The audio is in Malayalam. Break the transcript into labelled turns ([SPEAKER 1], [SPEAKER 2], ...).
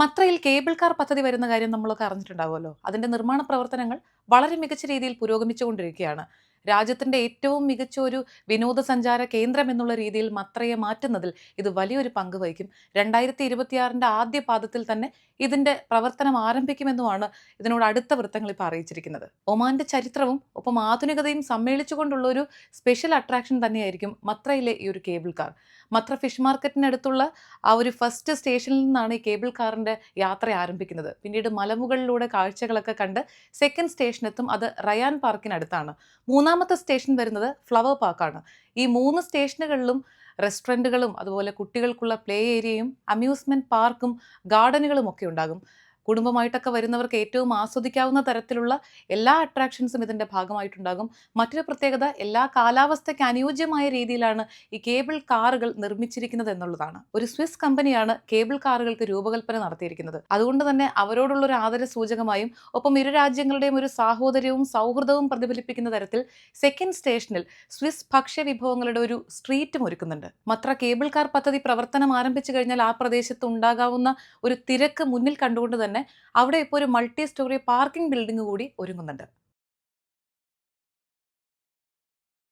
[SPEAKER 1] മത്രയിൽ കേബിൾ കാർ പദ്ധതി വരുന്ന കാര്യം നമ്മളൊക്കെ അറിഞ്ഞിട്ടുണ്ടാവുമല്ലോ. അതിന്റെ നിർമ്മാണ പ്രവർത്തനങ്ങൾ വളരെ മികച്ച രീതിയിൽ പുരോഗമിച്ചുകൊണ്ടിരിക്കുകയാണ്. രാജ്യത്തിന്റെ ഏറ്റവും മികച്ച ഒരു വിനോദസഞ്ചാര കേന്ദ്രം എന്നുള്ള രീതിയിൽ മത്രയെ മാറ്റുന്നതിൽ ഇത് വലിയൊരു പങ്ക് വഹിക്കും. രണ്ടായിരത്തി ഇരുപത്തിയാറിന്റെ ആദ്യ പാദത്തിൽ തന്നെ ഇതിന്റെ പ്രവർത്തനം ആരംഭിക്കുമെന്നുമാണ് ഇതിനോട് അടുത്ത വൃത്തങ്ങൾ ഇപ്പോൾ അറിയിച്ചിരിക്കുന്നത്. ഒമാന്റെ ചരിത്രവും ഒപ്പം ആധുനികതയും സമ്മേളിച്ചുകൊണ്ടുള്ള ഒരു സ്പെഷ്യൽ അട്രാക്ഷൻ തന്നെയായിരിക്കും മത്രയിലെ ഈ ഒരു കേബിൾ കാർ. മത്ര ഫിഷ് മാർക്കറ്റിനടുത്തുള്ള ആ ഒരു ഫസ്റ്റ് സ്റ്റേഷനിൽ നിന്നാണ് ഈ കേബിൾ കാറിന്റെ യാത്ര ആരംഭിക്കുന്നത്. പിന്നീട് മലമുകളിലൂടെ കാഴ്ചകളൊക്കെ കണ്ട് സെക്കൻഡ് സ്റ്റേഷനെത്തും അത് റയാൻ പാർക്കിനടുത്താണ്. മൂന്നാമത്തെ സ്റ്റേഷൻ വരുന്നത് ഫ്ലവർ പാർക്കാണ്. ഈ മൂന്ന് സ്റ്റേഷനുകളിലും റെസ്റ്റോറന്റുകളും അതുപോലെ കുട്ടികൾക്കുള്ള പ്ലേ ഏരിയയും അമ്യൂസ്മെന്റ് പാർക്കും ഗാർഡനുകളും ഒക്കെ ഉണ്ടാകും. കുടുംബമായിട്ടൊക്കെ വരുന്നവർക്ക് ഏറ്റവും ആസ്വദിക്കാവുന്ന തരത്തിലുള്ള എല്ലാ അട്രാക്ഷൻസും ഇതിന്റെ ഭാഗമായിട്ടുണ്ടാകും. മറ്റൊരു പ്രത്യേകത എല്ലാ കാലാവസ്ഥയ്ക്ക് അനുയോജ്യമായ രീതിയിലാണ് ഈ കേബിൾ കാറുകൾ നിർമ്മിച്ചിരിക്കുന്നത് എന്നുള്ളതാണ്. ഒരു സ്വിസ് കമ്പനിയാണ് കേബിൾ കാറുകൾക്ക് രൂപകൽപ്പന നടത്തിയിരിക്കുന്നത്. അതുകൊണ്ട് തന്നെ അവരോടുള്ള ഒരു ആദര സൂചകമായും ഒപ്പം ഇരു രാജ്യങ്ങളുടെയും ഒരു സാഹോദര്യവും സൗഹൃദവും പ്രതിഫലിപ്പിക്കുന്ന തരത്തിൽ സെക്കൻഡ് സ്റ്റേഷനിൽ സ്വിസ് ഭക്ഷ്യ വിഭവങ്ങളുടെ ഒരു സ്ട്രീറ്റും ഒരുക്കുന്നുണ്ട്. മത്ര കേബിൾ കാർ പദ്ധതി പ്രവർത്തനം ആരംഭിച്ചു കഴിഞ്ഞാൽ ആ പ്രദേശത്ത് ഉണ്ടാകാവുന്ന ഒരു തിരക്ക് മുന്നിൽ കണ്ടുകൊണ്ട് തന്നെ അവിടെ ഇപ്പോൾ ഒരു മൾട്ടി സ്റ്റോറി പാർക്കിംഗ് ബിൽഡിംഗ് കൂടി ഒരുങ്ങുന്നുണ്ട്.